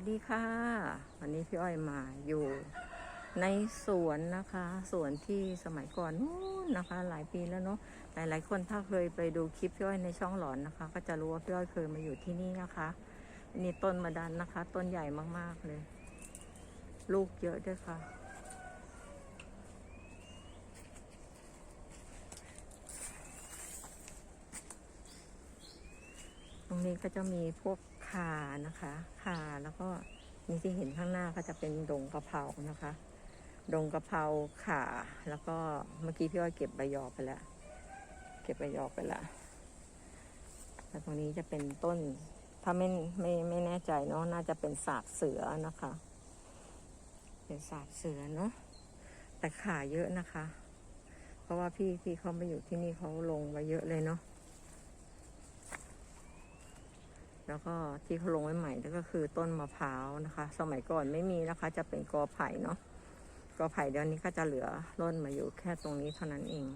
วันนี้พี่อ้อยมาอยู่ในสวนนะคะ สวนที่สมัยก่อนนู้นนะคะ หลายปีแล้วเนาะหลายๆคนถ้าเคยไปดูคลิปพี่อ้อยในช่องหลอนนะคะ ก็จะรู้ว่าพี่อ้อยเคยมาอยู่ที่นี่นะคะนี่ต้นมะดันนะคะ ต้นใหญ่มากๆเลย ลูกเยอะด้วยค่ะ ตรง นี้ก็จะมีพวกขานะคะข่าแล้วก็นี่ที่เห็นข้างหน้าก็จะเป็นดงกระเพรานะคะ ดงกระเพราข่าแล้วก็เมื่อกี้พี่อ้อยเก็บใบยอไปแล้ว เก็บใบยอไปแล้วแล้วตรงนี้จะเป็นต้น ถ้าไม่ไม่ไม่แน่ใจเนาะน่าจะเป็นสาบเสือนะคะ เป็นสาบเสือเนาะแต่ข่าเยอะนะคะ เพราะว่าพี่ที่เขามาอยู่ที่นี่เขาลงไว้เยอะเลยเนาะ แล้วก็ที่เขาลงไว้ใหม่ก็คือต้นมะพร้าวนะคะ สมัยก่อนไม่มีนะคะ จะเป็นกอไผ่เนาะกอไผ่เดี๋ยวนี้ก็จะเหลือร่นมาอยู่แค่ตรงนี้เท่านั้นเอง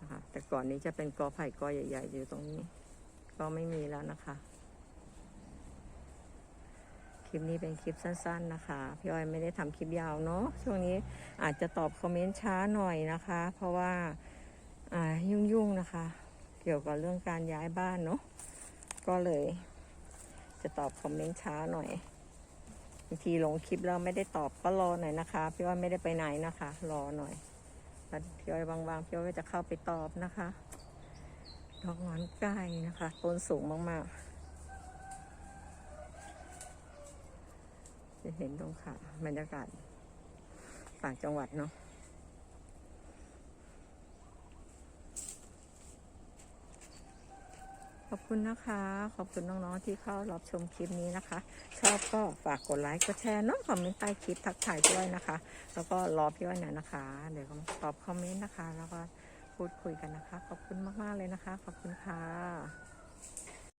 นะคะแต่ก่อนนี้จะเป็นกอไผ่กอใหญ่ ๆ อยู่ตรงนี้ ก็ไม่มีแล้วนะคะ คลิปนี้เป็นคลิปสั้น ๆนะคะ พี่อ้อยไม่ได้ทำคลิปยาวเนาะช่วงนี้อาจจะตอบคอมเมนต์ช้าหน่อยนะคะ เพราะว่าอ่ายุ่งๆนะคะ เกี่ยวกับเรื่องการย้ายบ้านเนาะ ก็เลย จะตอบคอมเมนต์ช้าหน่อยบางทีลงคลิปแล้วไม่ได้ตอบก็รอหน่อยนะคะ พี่อ้อยไม่ได้ไปไหนนะคะ รอหน่อยแล้วพี่อ้อยบางๆพี่อ้อยจะเข้าไปตอบนะคะดอกงอนไก่นะคะต้นสูงมากๆ จะเห็นตรงค่ะบรรยากาศต่างจังหวัดเนาะ อบคุณนะคะ ขอบคุณน้องๆที่เข้ารับชมคลิปนี้นะคะ ชอบก็ฝากกดไลค์กดแชร์น้องคอมเมนต์ใต้คลิปทักทายด้วยนะคะ แล้วก็รอพี่อ้อยหน่อยนะคะ เดี๋ยวผมตอบคอมเมนต์นะคะ แล้วก็พูดคุยกันนะคะ ขอบคุณมากๆเลยนะคะ ขอบคุณค่ะ